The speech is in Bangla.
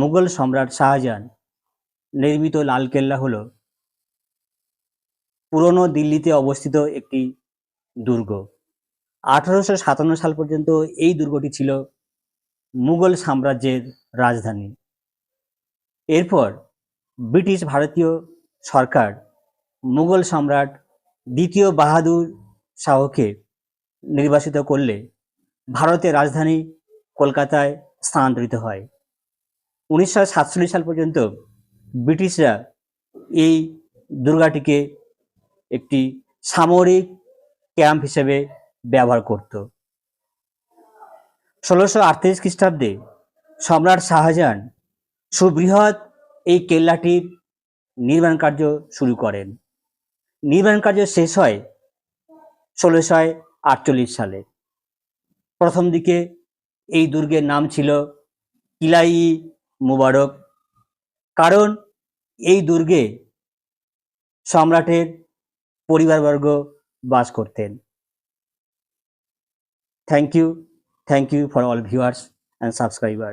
মুঘল সম্রাট শাহজাহান নির্মিত লালকেল্লা হল পুরনো দিল্লিতে অবস্থিত একটি দুর্গ। আঠারোশো সাতান্ন সাল পর্যন্ত এই দুর্গটি ছিল মুঘল সাম্রাজ্যের রাজধানী। এরপর ব্রিটিশ ভারতীয় সরকার মুঘল সম্রাট দ্বিতীয় বাহাদুর শাহকে নির্বাসিত করলে ভারতের রাজধানী কলকাতায় স্থানান্তরিত হয়। উনিশশো সাতচল্লিশ সাল পর্যন্ত ব্রিটিশরা এই দুর্গাটিকে একটি সামরিক ক্যাম্প হিসেবে ব্যবহার করত। ষোলোশো আটত্রিশ খ্রিস্টাব্দে সম্রাট শাহজাহান সুবৃহৎ এই কেল্লাটির নির্মাণ কার্য শুরু করেন। নির্মাণ কার্য শেষ হয় ষোলোশো আটচল্লিশ সালে। প্রথম দিকে এই দুর্গের নাম ছিল কিলাই মুবারক। কারণ এই দুর্গে সম্রাটের পরিবারবর্গ বাস করতেন। Thank you thank you for all viewers and subscriber